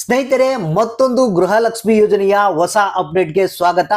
ಸ್ನೇಹಿತರೆ, ಮತ್ತೊಂದು ಗೃಹಲಕ್ಷ್ಮಿ ಯೋಜನೆಯ ಹೊಸ ಅಪ್ಡೇಟ್ಗೆ ಸ್ವಾಗತ.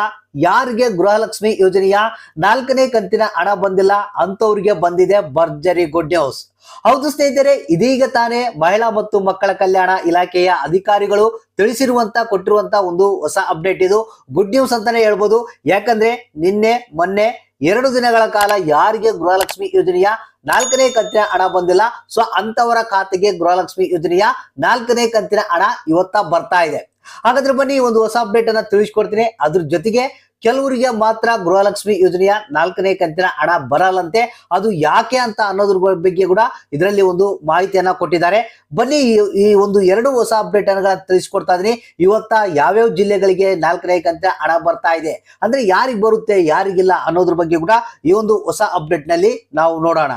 ಯಾರಿಗೆ ಗೃಹಲಕ್ಷ್ಮಿ ಯೋಜನೆಯ ನಾಲ್ಕನೇ ಕಂತಿನ ಹಣ ಬಂದಿಲ್ಲ ಅಂತವ್ರಿಗೆ ಬಂದಿದೆ ಭರ್ಜರಿ ಗುಡ್ ನ್ಯೂಸ್ ಹೌದು ಸ್ನೇಹಿತರೆ, ಇದೀಗ ತಾನೇ ಮಹಿಳಾ ಮತ್ತು ಮಕ್ಕಳ ಕಲ್ಯಾಣ ಇಲಾಖೆಯ ಅಧಿಕಾರಿಗಳು ತಿಳಿಸಿರುವಂತ, ಕೊಟ್ಟಿರುವಂತ ಒಂದು ಹೊಸ ಅಪ್ಡೇಟ್ ಇದು. ಗುಡ್ ನ್ಯೂಸ್ ಅಂತಾನೆ ಹೇಳ್ಬೋದು. ಯಾಕಂದ್ರೆ ನಿನ್ನೆ, ಮೊನ್ನೆ ಎರಡು ದಿನಗಳ ಕಾಲ ಯಾರಿಗೆ ಗೃಹಲಕ್ಷ್ಮಿ ಯೋಜನೆಯ ನಾಲ್ಕನೇ ಕಂತಿನ ಹಣ ಬಂದಿಲ್ಲ? ಸೊ ಅಂತವರ ಖಾತೆಗೆ ಗೃಹಲಕ್ಷ್ಮಿ ಯೋಜನೆಯ ನಾಲ್ಕನೇ ಕಂತಿನ ಹಣ ಇವತ್ತ ಬರ್ತಾ ಇದೆ. ಹಾಗಾದ್ರೆ ಬನ್ನಿ, ಒಂದು ಹೊಸ ಅಪ್ಡೇಟ್ ಅನ್ನ ತಿಳಿಸ್ಕೊಡ್ತೀನಿ. ಅದ್ರ ಜೊತೆಗೆ ಕೆಲವರಿಗೆ ಮಾತ್ರ ಗೃಹಲಕ್ಷ್ಮಿ ಯೋಜನೆಯ ನಾಲ್ಕನೇ ಕಂತಿನ ಹಣ ಬರಲ್ಲಂತೆ. ಅದು ಯಾಕೆ ಅಂತ ಅನ್ನೋದ್ರ ಬಗ್ಗೆ ಕೂಡ ಇದರಲ್ಲಿ ಒಂದು ಮಾಹಿತಿಯನ್ನ ಕೊಟ್ಟಿದ್ದಾರೆ. ಬನ್ನಿ, ಈ- ಒಂದು ಎರಡು ಹೊಸ ಅಪ್ಡೇಟ್ ಅನ್ನ ತಿಳಿಸ್ಕೊಡ್ತಾ ಇದೀನಿ ಇವತ್ತ ಯಾವ್ಯಾವ ಜಿಲ್ಲೆಗಳಿಗೆ ನಾಲ್ಕನೇ ಕಂತಿನ ಹಣ ಬರ್ತಾ ಇದೆ? ಅಂದ್ರೆ ಯಾರಿಗೆ ಬರುತ್ತೆ, ಯಾರಿಗಿಲ್ಲ ಅನ್ನೋದ್ರ ಬಗ್ಗೆ ಕೂಡ ಈ ಒಂದು ಹೊಸ ಅಪ್ಡೇಟ್ನಲ್ಲಿ ನಾವು ನೋಡೋಣ.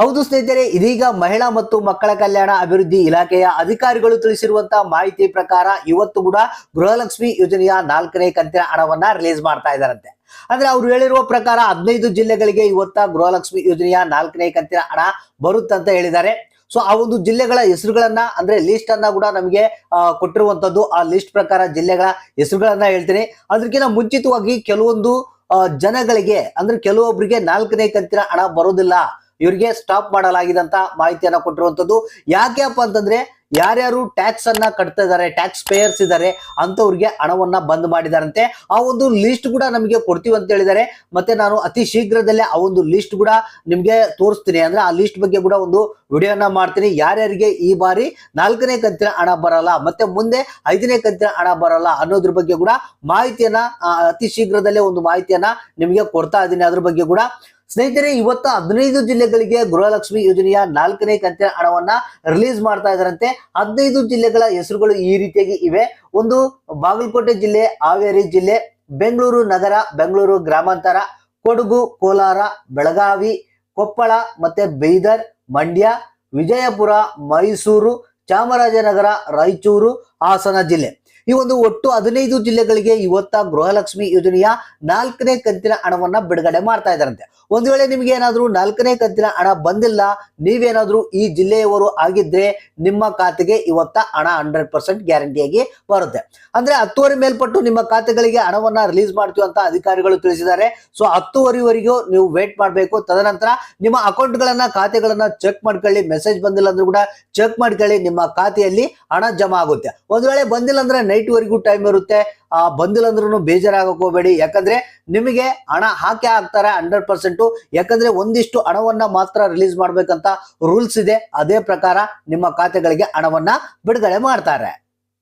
ಹೌದು ಸ್ನೇಹಿತರೆ, ಇದೀಗ ಮಹಿಳಾ ಮತ್ತು ಮಕ್ಕಳ ಕಲ್ಯಾಣ ಅಭಿವೃದ್ಧಿ ಇಲಾಖೆಯ ಅಧಿಕಾರಿಗಳು ತಿಳಿಸಿರುವಂತಹ ಮಾಹಿತಿ ಪ್ರಕಾರ ಇವತ್ತು ಕೂಡ ಗೃಹಲಕ್ಷ್ಮಿ ಯೋಜನೆಯ ನಾಲ್ಕನೇ ಕಂತಿನ ಹಣವನ್ನ ರಿಲೀಸ್ ಮಾಡ್ತಾ ಇದ್ದಾರಂತೆ. ಅಂದ್ರೆ ಅವ್ರು ಹೇಳಿರುವ ಪ್ರಕಾರ ಹದಿನೈದು ಜಿಲ್ಲೆಗಳಿಗೆ ಇವತ್ತ ಗೃಹಲಕ್ಷ್ಮಿ ಯೋಜನೆಯ ನಾಲ್ಕನೇ ಕಂತಿನ ಹಣ ಬರುತ್ತಂತ ಹೇಳಿದ್ದಾರೆ. ಸೊ ಆ ಒಂದು ಜಿಲ್ಲೆಗಳ ಹೆಸರುಗಳನ್ನ, ಅಂದ್ರೆ ಲಿಸ್ಟ್ ಅನ್ನ ಕೂಡ ನಮಗೆ ಕೊಟ್ಟಿರುವಂತದ್ದು ಆ ಲಿಸ್ಟ್ ಪ್ರಕಾರ ಜಿಲ್ಲೆಗಳ ಹೆಸರುಗಳನ್ನ ಹೇಳ್ತೀನಿ. ಅದಕ್ಕಿಂತ ಮುಂಚಿತವಾಗಿ ಕೆಲವೊಂದು ಜನಗಳಿಗೆ, ಅಂದ್ರೆ ಕೆಲವೊಬ್ಬರಿಗೆ ನಾಲ್ಕನೇ ಕಂತಿನ ಹಣ ಬರೋದಿಲ್ಲ. ಇವರಿಗೆ ಸ್ಟಾಪ್ ಮಾಡಲಾಗಿದೆ ಅಂತ ಮಾಹಿತಿಯನ್ನ ಕೊಟ್ಟಿರುವಂತದ್ದು ಯಾಕೆಪ್ಪ ಅಂತಂದ್ರೆ, ಯಾರ್ಯಾರು ಟ್ಯಾಕ್ಸ್ ಅನ್ನ ಕಟ್ತಾ ಇದಾರೆ ಟ್ಯಾಕ್ಸ್ ಪೇಯರ್ಸ್ ಇದಾರೆ ಅಂತವ್ರಿಗೆ ಹಣವನ್ನ ಬಂದ್ ಮಾಡಿದಾರಂತೆ. ಆ ಒಂದು ಲಿಸ್ಟ್ ಕೂಡ ನಮಗೆ ಕೊಡ್ತೀವಿ ಅಂತ ಹೇಳಿದ್ದಾರೆ. ಮತ್ತೆ ನಾನು ಅತಿ ಶೀಘ್ರದಲ್ಲೇ ಆ ಒಂದು ಲಿಸ್ಟ್ ಕೂಡ ನಿಮ್ಗೆ ತೋರಿಸ್ತೀನಿ. ಅಂದ್ರೆ ಆ ಲಿಸ್ಟ್ ಬಗ್ಗೆ ಕೂಡ ಒಂದು ವಿಡಿಯೋನ ಮಾಡ್ತೀನಿ. ಯಾರ್ಯಾರಿಗೆ ಈ ಬಾರಿ ನಾಲ್ಕನೇ ಕಂತಿನ ಹಣ ಬರಲ್ಲ, ಮತ್ತೆ ಮುಂದೆ ಐದನೇ ಕಂತಿನ ಹಣ ಬರಲ್ಲ ಅನ್ನೋದ್ರ ಬಗ್ಗೆ ಕೂಡ ಮಾಹಿತಿಯನ್ನ ಅತಿ ಶೀಘ್ರದಲ್ಲೇ ಒಂದು ಮಾಹಿತಿಯನ್ನ ನಿಮಗೆ ಕೊಡ್ತಾ ಇದ್ದೀನಿ. ಅದ್ರ ಬಗ್ಗೆ ಕೂಡ ಸ್ನೇಹಿತರೆ, ಇವತ್ತು ಹದಿನೈದು ಜಿಲ್ಲೆಗಳಿಗೆ ಗೃಹಲಕ್ಷ್ಮಿ ಯೋಜನೆಯ ನಾಲ್ಕನೇ ಕಂತಿನ ಹಣವನ್ನ ರಿಲೀಸ್ ಮಾಡ್ತಾ ಇದಾರಂತೆ. ಹದಿನೈದು ಜಿಲ್ಲೆಗಳ ಹೆಸರುಗಳು ಈ ರೀತಿಯಾಗಿ ಇವೆ. ಒಂದು ಬಾಗಲಕೋಟೆ ಜಿಲ್ಲೆ, ಹಾವೇರಿ ಜಿಲ್ಲೆ, ಬೆಂಗಳೂರು ನಗರ, ಬೆಂಗಳೂರು ಗ್ರಾಮಾಂತರ, ಕೊಡಗು, ಕೋಲಾರ, ಬೆಳಗಾವಿ, ಕೊಪ್ಪಳ ಮತ್ತೆ ಬೀದರ್, ಮಂಡ್ಯ, ವಿಜಯಪುರ, ಮೈಸೂರು, ಚಾಮರಾಜನಗರ, ರಾಯಚೂರು ಹಾಸನ ಜಿಲ್ಲೆ. ಈ ಒಂದು ಒಟ್ಟು ಹದಿನೈದು ಜಿಲ್ಲೆಗಳಿಗೆ ಇವತ್ತ ಗೃಹಲಕ್ಷ್ಮಿ ಯೋಜನೆಯ ನಾಲ್ಕನೇ ಕಂತಿನ ಹಣವನ್ನ ಬಿಡುಗಡೆ ಮಾಡ್ತಾ ಇದ್ದಾರಂತೆ. ಒಂದು ವೇಳೆ ನಿಮ್ಗೆ ಏನಾದ್ರೂ ನಾಲ್ಕನೇ ಕಂತಿನ ಹಣ ಬಂದಿಲ್ಲ, ನೀವೇನಾದ್ರೂ ಈ ಜಿಲ್ಲೆಯವರು ಆಗಿದ್ರೆ ನಿಮ್ಮ ಖಾತೆಗೆ ಇವತ್ತ ಹಣ ಹಂಡ್ರೆಡ್ ಪರ್ಸೆಂಟ್ ಗ್ಯಾರಂಟಿಯಾಗಿ ಬರುತ್ತೆ. ಅಂದ್ರೆ ಹತ್ತುವರೆ ಮೇಲ್ಪಟ್ಟು ನಿಮ್ಮ ಖಾತೆಗಳಿಗೆ ಹಣವನ್ನ ರಿಲೀಸ್ ಮಾಡ್ತೀವಿ ಅಂತ ಅಧಿಕಾರಿಗಳು ತಿಳಿಸಿದ್ದಾರೆ. ಸೊ ಹತ್ತುವರೆವರೆಗೂ ನೀವು ವೇಟ್ ಮಾಡಬೇಕು. ತದನಂತರ ನಿಮ್ಮ ಅಕೌಂಟ್ಗಳನ್ನ, ಖಾತೆಗಳನ್ನ ಚೆಕ್ ಮಾಡ್ಕೊಳ್ಳಿ. ಮೆಸೇಜ್ ಬಂದಿಲ್ಲ ಅಂದ್ರೂ ಕೂಡ ಚೆಕ್ ಮಾಡ್ಕೊಳ್ಳಿ. ನಿಮ್ಮ ಖಾತೆಯಲ್ಲಿ ಹಣ ಜಮಾ ಆಗುತ್ತೆ. ಒಂದ್ ವೇಳೆ ಬಂದಿಲ್ಲ ಅಂದ್ರೆ ನೈಟ್ ವರೆಗೂ ಟೈಮ್ ಇರುತ್ತೆ. ಆ ಬಂದಿಲ್ಲ ಅಂದ್ರೂ ಬೇಜಾರಾಗಕ್ ಹೋಗ್ಬೇಡಿ. ಯಾಕಂದ್ರೆ ನಿಮಗೆ ಹಣ ಹಾಕಿ ಹಾಕ್ತಾರೆ ಹಂಡ್ರೆಡ್ ಪರ್ಸೆಂಟ್ ಯಾಕಂದ್ರೆ ಒಂದಿಷ್ಟು ಹಣವನ್ನ ಮಾತ್ರ ರಿಲೀಸ್ ಮಾಡ್ಬೇಕಂತ ರೂಲ್ಸ್ ಇದೆ. ಅದೇ ಪ್ರಕಾರ ನಿಮ್ಮ ಖಾತೆಗಳಿಗೆ ಹಣವನ್ನ ಬಿಡುಗಡೆ ಮಾಡ್ತಾರೆ.